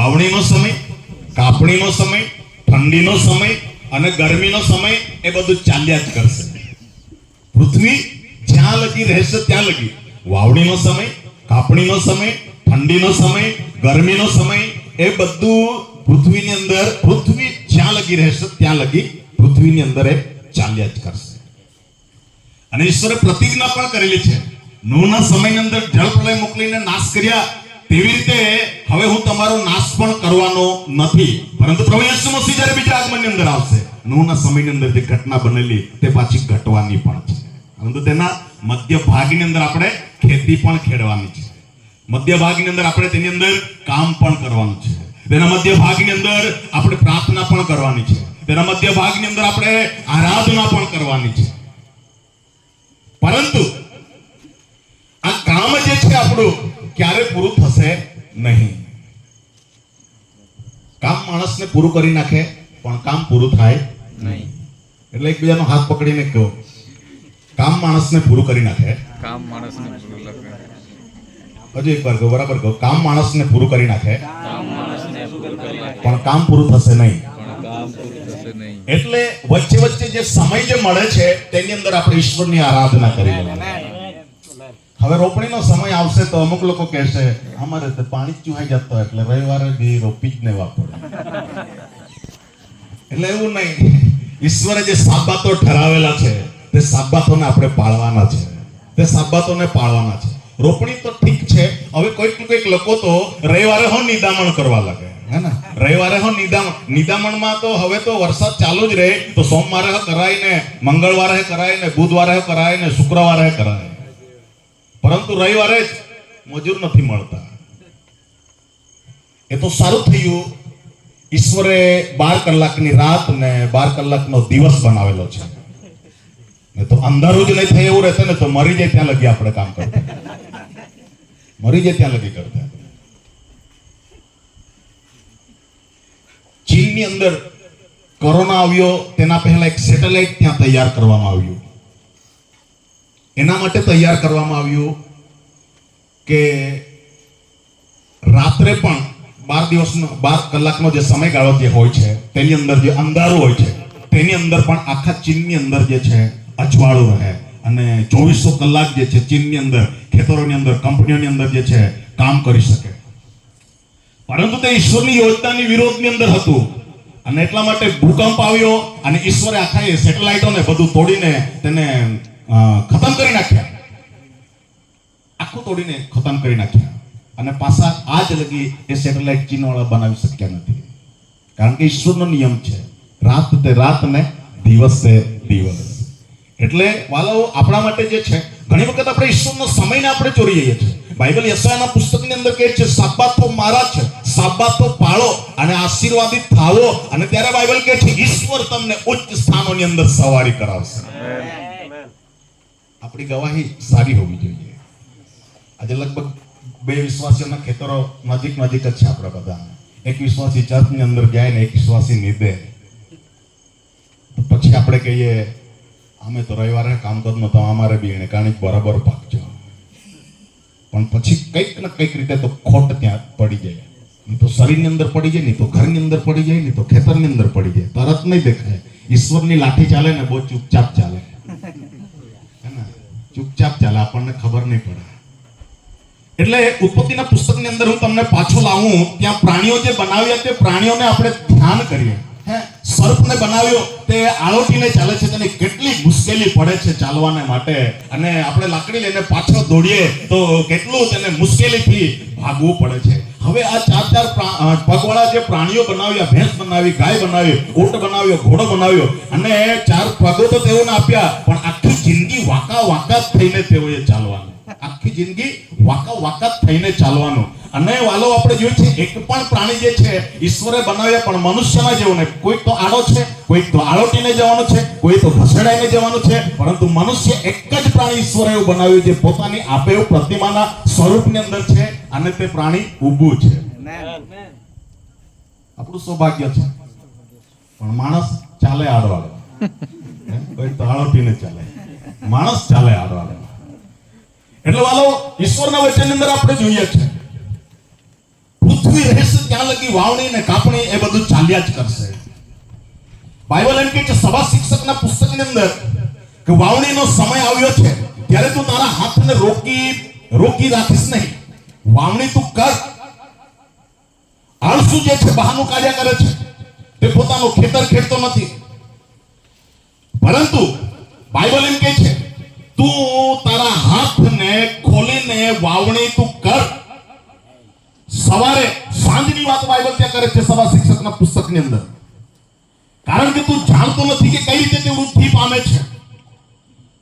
વાવણીનો સમય, કાપણીનો સમય, ઠંડીનો સમય અને ગરમીનો સમય એ બધું ચાલ્યા જ કરશે. પૃથ્વી જ્યાં લગી રહેશે ત્યાં લગી. વાવણીનો સમય, કાપણીનો સમય, ઠંડીનો સમય, ગરમીનો સમય એ બધું પૃથ્વીની અંદર, પૃથ્વી જ્યાં લગી રહેશે ત્યાં લગી પૃથ્વીની અંદર એ ચાલ્યા જ કરશે. અને ઈશ્વરે પ્રતિજ્ઞા પણ કરેલી છે. નોના સમયની અંદર જળ પ્રલય મોકલીને નાશ કર્યા તેવી રીતે હવે હું તમારો નાશ પણ કરવાનો નથી. પરંતુ પ્રભુ યસુ મસીહ જ્યારે બીજા આગમનની અંદર આવશે નૂહના સમયની અંદર જે ઘટના બનેલી, તે પાછી ઘટવાની પણ છે. પરંતુ તેના મધ્ય ભાગની અંદર આપણે ખેતી પણ ખેડવાની છે. મધ્ય ભાગની અંદર આપણે તેની અંદર કામ પણ કરવાનું છે. તેના મધ્ય ભાગની અંદર આપણે પ્રાર્થના પણ કરવાની છે. તેના મધ્ય ભાગની અંદર આપણે આરાધના પણ કરવાની છે. પરંતુ આ કામ જે છે આપણું ક્યારે પૂરું થશે નહીં. કામ માણસને પૂરું કરી નાખે પણ કામ પૂરું થાય નહીં. એટલે એકબીજાનો હાથ પકડીને કહો કામ માણસને પૂરું કરી નાખે. કામ માણસને પૂરું હજુ એક વાર કહો બરાબર કહો કામ માણસને પૂરું કરી નાખે. પૂરું કરી નાખે. પણ કામ પૂરું થશે નહીં. પણ કામ પૂરું થશે નહીં. એટલે વચ્ચે વચ્ચે જે સમય જે મળે છે તેની અંદર આપણે ઈશ્વરની આરાધના કરી લેવાની. હવે રોપણીનો સમય આવશે તો અમુક લોકો કહેશે, અમારે તો પાણી ચૂહાઈ જતો એટલે રવિવારે બી રોપી જ ને વાપરે. એટલે એવું નહીં. ઈશ્વરે જે સાબાતો ઠરાવેલા છે, તે સાબાતોને આપણે પાળવાના છે. તે સાબાતોને પાળવાના છે. રોપણી તો ઠીક છે, હવે કોઈક કોઈક લોકો તો રવિવારે હો નિદામણ કરવા લાગે. હે ને? રવિવારે હો નિદામણ. નિદામણમાં તો હવે તો વરસાદ ચાલુ જ રહે, તો સોમવારે કરાય ને, મંગળવારે કરાય ને, બુધવારે કરાય ને, શુક્રવારે કરાય. પરંતુ રવિવારે જ મજૂર નથી મળતા. એ તો સારું થયું. ઈશ્વરે બાર કલાકની રાત ને બાર કલાકનો દિવસ બનાવેલો છે. ને તો અંધારું જ નહીં થાય એવું રહેશે ને તો મરી જાય ત્યાં લગી આપણે કામ કરતા. મરી જાય ત્યાં લગી કરતા. ચીનની અંદર કોરોના આવ્યો, તેના પહેલા એક સેટેલાઇટ ત્યાં તૈયાર કરવામાં આવ્યું. એના માટે તૈયાર કરવામાં આવ્યું કે રાત્રે પણ બાર દિવસનો, બાર કલાકનો જે સમયગાળો જે હોય છે, તેની અંદર જે અંધારું હોય છે, તેની અંદર પણ આખા ચીનની અંદર જે છે, અજવાળું રહે. અને ચોવીસો કલાક જે છે, ચીનની અંદર, ખેતરોની અંદર, કંપનીઓની અંદર જે છે, કામ કરી શકે. પરંતુ તે ઈશ્વરની યોજનાની વિરોધની અંદર હતું. અને એટલા માટે ભૂકંપ આવ્યો અને ઈશ્વરે આખા એ સેટેલાઇટોને બધું તોડીને તેને ખતમ કરી નાખ્યા. આખું તોડીને ખતમ કરી નાખ્યા. અને પાછા આજ લગી એ સેટેલાઇટ ચીન બનાવી શક્યા નથી. કારણ કે ઈશ્વરનો નિયમ છે, રાત તે રાત ને દિવસ તે દિવસ. એટલે વાલાઓ આપણા માટે જે છે, ઘણી વખત આપણે ઈશ્વરનો સમયને આપણે ચોરી જઈએ છીએ. બાઇબલ યશાયાના પુસ્તકની અંદર કહે છે સાબાતો મારા છે સાબાતો પાળો અને આશીર્વાદિત થાવો. અને ત્યારે બાઇબલ કહે છે, ઈશ્વર તમને ઉચ્ચ સ્થાનોની અંદર સવારી કરાવશે. આપણી ગવાહી સારી હોવી જોઈએ. આજે લગભગ બે વિશ્વાસીઓના ખેતરો નજીક નજીક જ છે આપણા બધા એક વિશ્વાસી ચર્ચની અંદર જાય ને એક વિશ્વાસી નીંદે પછી આપણે કહીએ, અમે તો રવિવારે કામ કરતું નતો અમારે બી એને કારણે બરાબર પાકજો પણ પછી કંઈક ને કંઈક રીતે તો ખોટ ત્યાં પડી જાય. નહીં તો શરીરની અંદર પડી જાય, નહીં તો ઘરની અંદર પડી જાય, નહીં તો ખેતરની અંદર પડી જાય. તરત નહીં દેખાય. ઈશ્વરની લાઠી ચાલે ને બહુ ચૂપચાપ ચાલે. ચૂપચાપ ચાલે આપણને ખબર નહીં પડે. એટલે ઉત્પત્તિના પુસ્તકની અંદર હું તમને પાછો લાવું ત્યાં પ્રાણીઓ જે બનાવ્યા તે પ્રાણીઓને આપણે ધ્યાન કરીએ. હે? સર્પને બનાવ્યો તે આળોટીને ચાલે છે તેને કેટલી મુશ્કેલી પડે છે ચાલવાને માટે. અને આપણે લાકડી લઈને પાછળ દોડીએ તો કેટલું તેને મુશ્કેલીથી ભાગવું પડે છે. હવે આ ચાર ચાર પગવાળા જે પ્રાણીઓ બનાવ્યા ભેંસ બનાવી ગાય બનાવી ઊંટ બનાવ્યો ઘોડો બનાવ્યો અને ચાર પગો તો તેઓને આપ્યા પણ જિંદગી વાકા થઈને તેઓએ ચાલવાનું. આખી જિંદગી વાકા વાંકા થઈને ચાલવાનું. અને વાલો આપણે જોયું છે, એક પણ પ્રાણી જે છે, ઈશ્વરે બનાવ્યા, પણ મનુષ્યના જેવું ને કોઈક તો આડો છે કોઈક તો આળોટીને જવાનું છે, કોઈ તો ઘસડાઈને જવાનું છે, પરંતુ મનુષ્ય એક જ પ્રાણી ઈશ્વરે એવું બનાવ્યું જે પોતાની આપેલ પ્રતિમાના સ્વરૂપની અંદર છે, અને તે પ્રાણી ઊભું છે. આપણું સૌભાગ્ય છે. પણ માણસ ચાલે આડો આડો. કોઈ તો આળોટીને ચાલે. માણસ ચાલે આડો એટલે વાલો, ઈશ્વરના વચનની અંદર આપણે જોઈએ છે. પૃથ્વી રહેશે ત્યાં લગી વાવણી ને કાપણી એ બધું ચાલ્યા જ કરશે. બાઇબલ એમ કે સભા શિક્ષકના પુસ્તકની અંદર કે વાવણીનો સમય આવ્યો છે, ત્યારે તું તારા હાથને રોકી રોકી રાખીશ નહીં. વાવણી તું કર. આળસુ જે છે બહારનું કાર્ય કરે છે. તે પોતાનું ખેતર ખેડતો નથી. પરંતુ બાઇબલ વાવણી તું કર. સવારે સાંજની વાત બાઇબલ ત્યાં કરે છે સભા શિક્ષકના પુસ્તકની અંદર. કારણ કે તું જાણતો નથી કે કઈ રીતે તે વૃદ્ધિ પામે છે.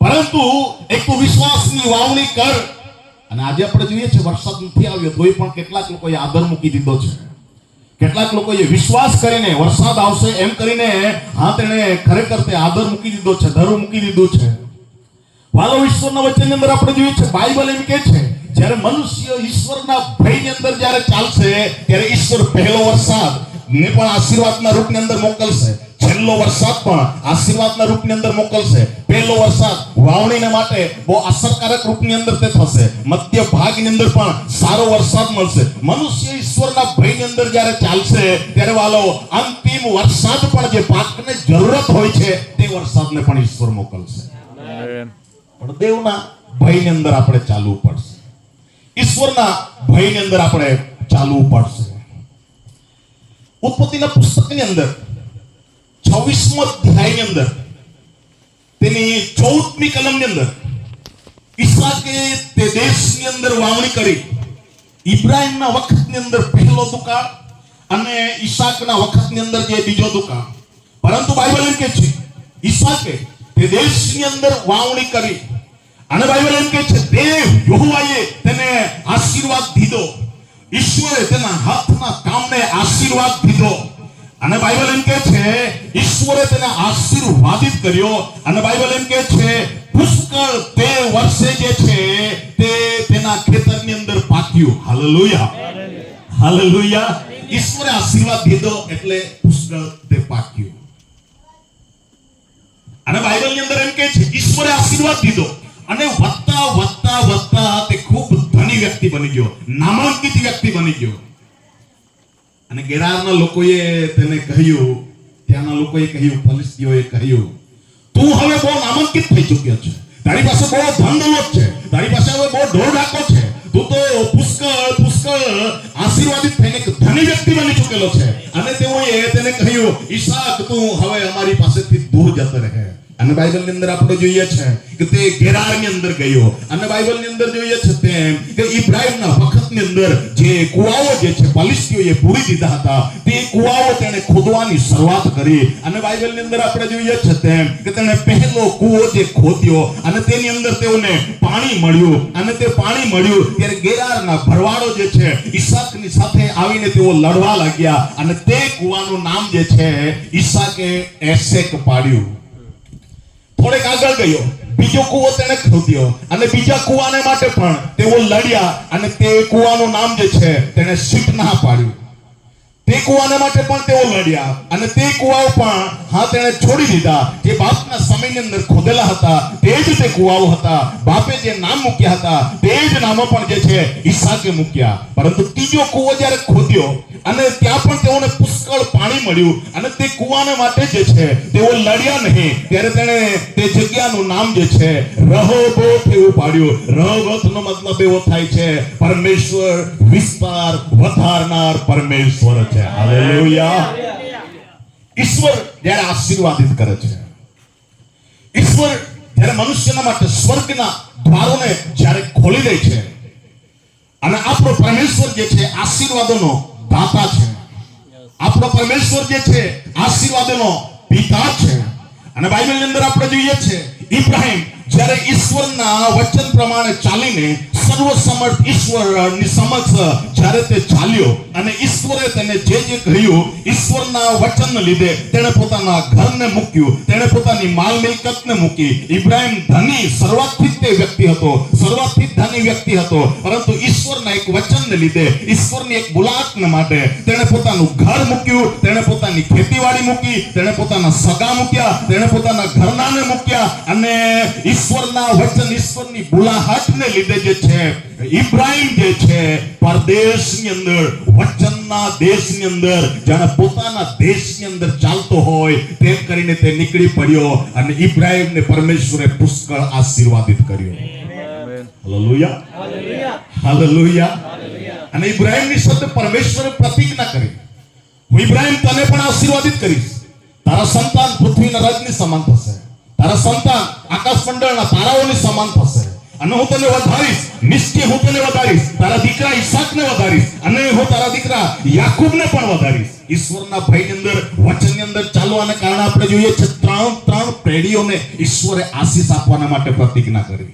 પરંતુ એક વિશ્વાસની વાવણી કર. અને આજે આપણે જોઈએ છે વરસાદ નથી આવ્યો, તોય પણ કેટલાક લોકોએ આદર મૂકી દીધો છે. કેટલાક લોકોએ વિશ્વાસ કરીને વરસાદ આવશે એમ કરીને હા, તેણે ખરેખર તે આદર મૂકી દીધો છે, ધરું મૂકી દીધું છે. વાલો ઈશ્વરના વચનની અંદર આપણે જોઈએ છે, બાઇબલ એમ કહે છે, જ્યારે મનુષ્ય ઈશ્વરના ભયની અંદર જ્યારે ચાલશે, ત્યારે ઈશ્વર પહેલો વરસાદ ને પણ આશીર્વાદના રૂપની અંદર મોકલશે. છેલ્લો વરસાદ પણ આશીર્વાદના રૂપની અંદર મોકલશે. પહેલો વરસાદ વાવણીને માટે બહુ અસરકારક રૂપની અંદર તે થશે. મધ્ય ભાગની અંદર પણ સારો વરસાદ મળશે. મનુષ્ય ઈશ્વરના ભયની અંદર જ્યારે ચાલશે, ત્યારે વાલો અંતિમ વરસાદ પણ જે પાકને જરૂરત હોય છે, તે વરસાદને પણ ઈશ્વર મોકલશે. પણ દેવના ભયની અંદર આપણે ચાલવું પડશે. ઈશ્વરના ભયની અંદર આપણે ચાલવું પડશે. ઉત્પત્તિના પુસ્તકની અંદર, છવ્વીસમો અધ્યાયની અંદર, તેની ચૌદમી કલમની અંદર ઈસાકે તે દેશની અંદર વાવણી કરી, ઇબ્રાહિમના વખતની અંદર પહેલો દુકાળ અને ઈસાકના વખતની અંદર જે બીજો દુકાળ. પરંતુ બાઇબલ એમ કે છે ઈસાકે તે દેશની અંદર વાવણી કરી. અને બાઇબલ એમ કે છે, દેવ યહોવાએ તેને આશીર્વાદ દીધો. ઈશ્વરે તેના હાથના કામને આશીર્વાદ દીધો. અને બાઇબલ એમ કે છે, ઈશ્વરે તેને આશીર્વાદિત કર્યો. અને બાઇબલ એમ કે છે, પુષ્કળ તે વર્ષે જે છે, તે તેના ખેતરની અંદર પાક્યું. હાલેલુયા. હાલેલુયા. ઈશ્વરે આશીર્વાદ દીધો એટલે પુષ્કળ તે પાક્યું. અને બાઇબલની અંદર એમ કે છે, ઈશ્વરે આશીર્વાદ દીધો. અને વધતા વધતા વધતા તે ખૂબ ધની વ્યક્તિ બની ગયો, નામાંકિત વ્યક્તિ બની ગયો. અને ગેરારના લોકોએ તેને કહ્યું, ત્યાંના લોકોએ કહ્યું, ફલિસ્તીઓએ કહ્યું, તું હવે બહુ નામાંકિત થઈ ચૂક્યો છે. તારી પાસે બહુ ધન દોલત છે. તારી પાસે હવે બહુ ઢોર ડાકો છે. તું તો પુષ્કળ પુષ્કળ આશીર્વાદિત થઈને ધની વ્યક્તિ બની ચૂકેલો છે. અને તેઓએ તેને કહ્યું ઈસાક તું હવે અમારી પાસેથી દૂર જતો રહે. અને બાઇબલની અંદર આપણે જોઈએ છે કે તે ગેરારની અંદર ગયો. અને બાઇબલની અંદર જોઈએ છે તેમ કે ઇબ્રાહિમના વખતની અંદર જે કુવાઓ જે છે, ફલિસ્તીઓએ પૂરી દીધા હતા, તે કુવાઓ તેણે ખોદવાની શરૂઆત કરી. અને બાઇબલની અંદર આપણે જોઈએ છે તેમ કે તેણે પહેલો કૂવો જે ખોદ્યો અને તેની અંદર તેઓને પાણી મળ્યું. અને તે પાણી મળ્યું ત્યારે ગેરારના ભરવાડો જે છે ઈસાકની સાથે આવીને તેઓ લડવા લાગ્યા. અને તે કૂવાનું નામ જે છે ઈસાકે એસેક પાડ્યું. થોડેક આગળ ગયો. બીજો કૂવો તેને ખોદ્યો અને બીજા કૂવાને માટે પણ તેઓ લડ્યા અને તે કૂવાનું નામ જે છે તેને સીટ ના પાડ્યું. તે કુવાના માટે પણ તેઓ લડ્યા. અને તે કુવાઓ પણ હા તેણે છોડી દીધા. જે બાપના સમયની અંદર ખોદેલા હતા, તે જ તે કુવાઓ હતા. બાપે જે નામ મૂક્યા હતા, તે જ નામો પણ જે છે, ઈસાકે મૂક્યા. પરંતુ ત્રીજો કુવો જ્યારે ખોદ્યો, અને ત્યાં પણ તેઓને પુષ્કળ પાણી મળ્યું, અને તે કુવાને માટે જે છે, તેઓ લડ્યા નહીં. ત્યારે તેણે તે જગ્યાનું નામ જે છે રહોબોથ એવું પાડ્યું. રહોબોથનો મતલબ એવો થાય છે, પરમેશ્વર વિસ્તાર વધારનાર પરમેશ્વર છે હાલેલુયા ઈશ્વર જ્યારે આશીર્વાદિત કરે છે. ઈશ્વર જ્યારે મનુષ્યના માટે સ્વર્ગના દ્વારોને જ્યારે ખોલી દે છે. અને આપણો પરમેશ્વર જે છે આશીર્વાદોનો દાતા છે. આપણો પરમેશ્વર જે છે આશીર્વાદોનો પિતા છે. અને બાઇબલની અંદર આપણે જોઈએ છે ઇબ્રાહિમ જ્યારે ઈશ્વરના વચન પ્રમાણે ચાલીને સર્વસમર્થ ઈશ્વરની સમક્ષ જ્યારે તે ચાલ્યો અને ઈશ્વરે તેને જે જે કહ્યું, ઈશ્વરના વચન લીધે તેણે પોતાના ઘરને મૂક્યું, તેણે પોતાની માલ મિલકતને મૂકી. ઇબ્રાહિમ ધની શરૂઆતથી તે વ્યક્તિ હતો, શરૂઆતથી ધની વ્યક્તિ હતો, પરંતુ ઈશ્વરના એક વચનને લીધે, ઈશ્વરની એક બુલાટને માટે તેણે પોતાનું ઘર મૂક્યું, તેણે પોતાની ખેતીવાડી મૂકી, તેણે પોતાના સગા મૂક્યા, તેણે પોતાના ઘરનાને મૂક્યા અને ઈશ્વરના વચન ઈશ્વરની બુલાહટને લીધે જે છે ઇબ્રાહિમ જે છે, પરદેશની અંદર, વચનના દેશની અંદર જાણે પોતાના દેશની અંદર ચાલતો હોય, તેમ કરીને તે નીકળી પડ્યો અને ઇબ્રાહિમને પરમેશ્વરે પુષ્કળ આશીર્વાદિત કર્યો. હાલેલુયા હાલેલુયા અને ઇબ્રાહિમની સાથે પરમેશ્વરે પ્રતિજ્ઞા કરી. હું ઇબ્રાહિમ તને પણ આશીર્વાદિત કરીશ. તારા સંતાન પૃથ્વીના રાજની સમાન થશે. તારા સંતાન આકાશ મંડળના તારાઓની સમાન થશે. અને હું તને વધારીશ નિશ્ચય હું તને વધારીશ તારા દીકરા ઈસાકને વધારીશ અને હું તારા દીકરા યાકૂબને પણ વધારીશ. ઈશ્વરના ભયની અંદર વચનની અંદર ચાલવાને કારણે આપણે જોઈએ છે ત્રણ ત્રણ પેઢીઓને ઈશ્વરે આશીષ આપવાના માટે પ્રતિજ્ઞા કરી.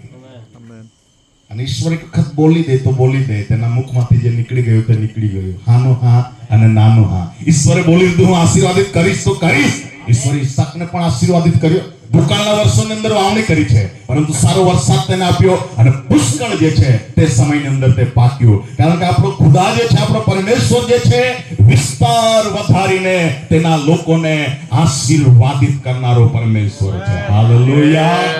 અને ઈશ્વર એક વખત બોલી દે તો બોલી દે તેના મુખમાંથી જે નીકળી ગયું તે નીકળી ગયું. હાનો હા અને નાનો હા. ઈશ્વરે બોલી દીધું હું આશીર્વાદિત કરીશ તો કરીશ. ઈશ્વરે ઈસાકને પણ આશીર્વાદિત કર્યો. દુકાળના વર્ષોની અંદર વાવણી કરી છે, પરંતુ સારો વરસાદ તેને આપ્યો અને પુષ્કળ જે છે તે સમયની અંદર તે પાક્યું. કારણ કે આપણો ખુદા જે છે, આપણો પરમેશ્વર જે છે, વિસ્તાર વધારીને તેના લોકોને આશીર્વાદિત કરનારો પરમેશ્વર છે. હાલેલુયા.